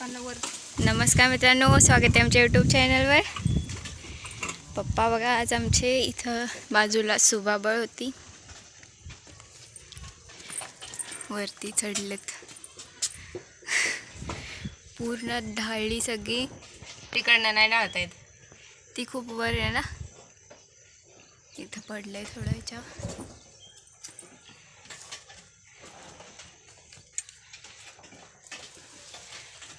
नमस्कार मित्रांनो स्वागत आहे आमच्या यूट्यूब चॅनलवर पप्पा बघा आज आमचे इथं बाजूला सुबाबळ होती. वरती चढलेत. पूर्ण ढाळली सगळी. तिकडनं नाही डाळता येत. ती खूप वर आहे ना. इथं पडलंय थोडं ह्याच्यावर.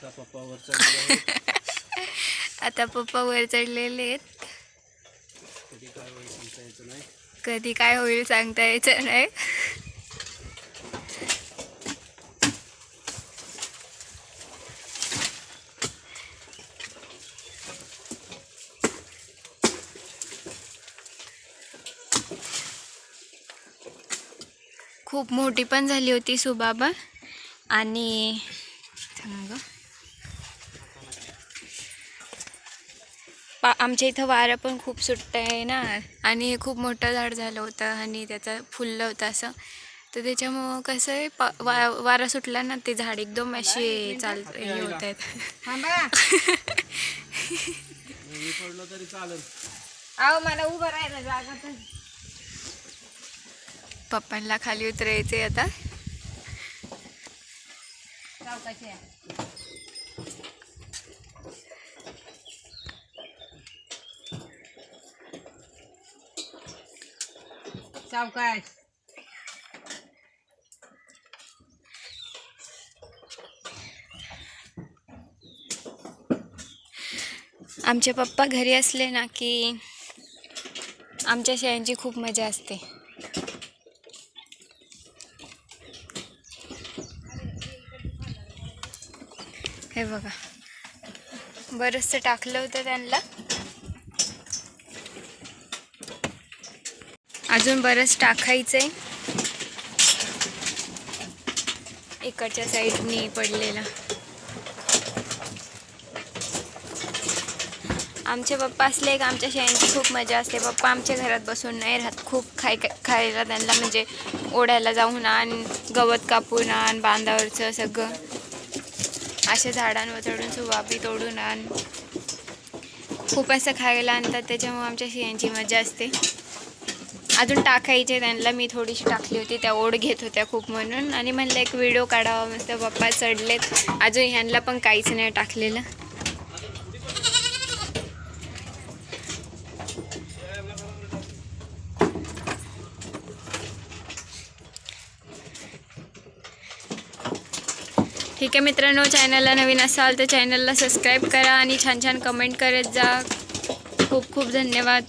आता पप्पावर चढले आता पप्पा वर चढलेले आहेत. कधी काय होईल सांगता यायचं नाही. कधी काय होईल सांगता यायचं नाही. खूप मोठी पण झाली होती सुबाबा. आणि पा आमच्या इथं वारं पण खूप सुटतं आहे ना? आणि हे खूप मोठं झाड झालं होतं आणि त्याचं फुललं होतं असं. तर त्याच्यामुळं कसं आहे पा वा वारा सुटला ना ते झाड एकदम असे चाल हे होत आहेत. थांबा. मी पडलो तरी चालेल. अहो मला उभं राहायला जागा तर पप्पांना खाली उतरायचे आता. सावकाश. आमचे पप्पा घरी असले ना की आमच्या शेळ्यांची खूप मजा असते. हे बघा. बरंचसं टाकलं होतं त्यांना अजून बरंच टाकायचं आहे इकडच्या साईडनी पडलेला. आमचे पप्पा असले का आमच्या शेळ्यांची खूप मजा असते. पप्पा आमच्या घरात बसून नाही राहत. खूप खाय खायला त्यांना म्हणजे ओढायला जाऊन आण गवत कापून आण बांधावरचं सगळं. अशा झाडांवर चढून सुवाबी तोडून आण. खूप असं खायला आणतात त्याच्यामुळे आमच्या शेळ्यांची मजा असते. अजून टाकायचे त्यांना मी थोडीशी टाकली होती त्या ओढ घेत होत्या खूप म्हणून. आणि म्हणलं एक व्हिडिओ काढावा मस्त पप्पा चढलेत. अजून ह्यांना पण काहीच नाही टाकलेलं. ठीक आहे मित्रांनो चॅनलला नवीन असाल तर चॅनलला सबस्क्राईब करा आणि छान छान कमेंट करत जा. खूप खूप धन्यवाद.